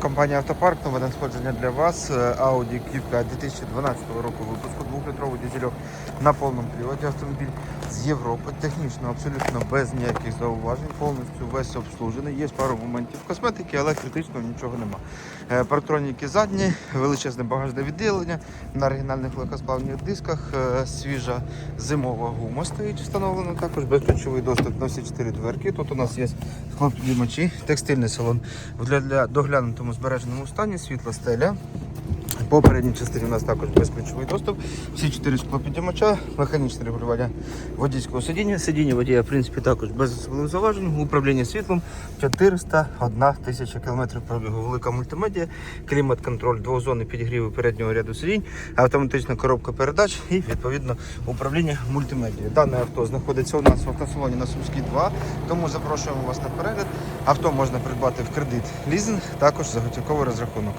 Компанія Автопарк, нове надходження для вас. Е, Audi Q5 2012 року випуску, двохлітровий дизельок на повному приводі. Автомобіль з Європи, технічно абсолютно без ніяких зауважень, повністю весь обслужений. Є пару моментів косметики, але критично нічого нема. Е, Парктроніки задні, величезне багажне відділення на оригінальних легкосплавних дисках, е, свіжа зимова гума стоїть встановлена також, безключовий доступ на всі чотири дверки. Тут у нас є склопідіймачі, текстильний салон для, для доглянутому збереженому стані, світла стеля. По передній частині у нас також безключовий доступ. Всі чотири склопідіймача, механічне регулювання водійського сидіння. Сидіння водія, в принципі, також без особливих зауважень. Управління світлом 401 тисяча кілометрів пробігу. Велика мультимедіа, клімат-контроль, двозонний підігрів переднього ряду сидінь, автоматична коробка передач і відповідно управління мультимедією. Дане авто знаходиться у нас в автосалоні на Сумській 2, тому запрошуємо вас на перегляд. Авто можна придбати в кредит лізинг, також за готівковий розрахунок.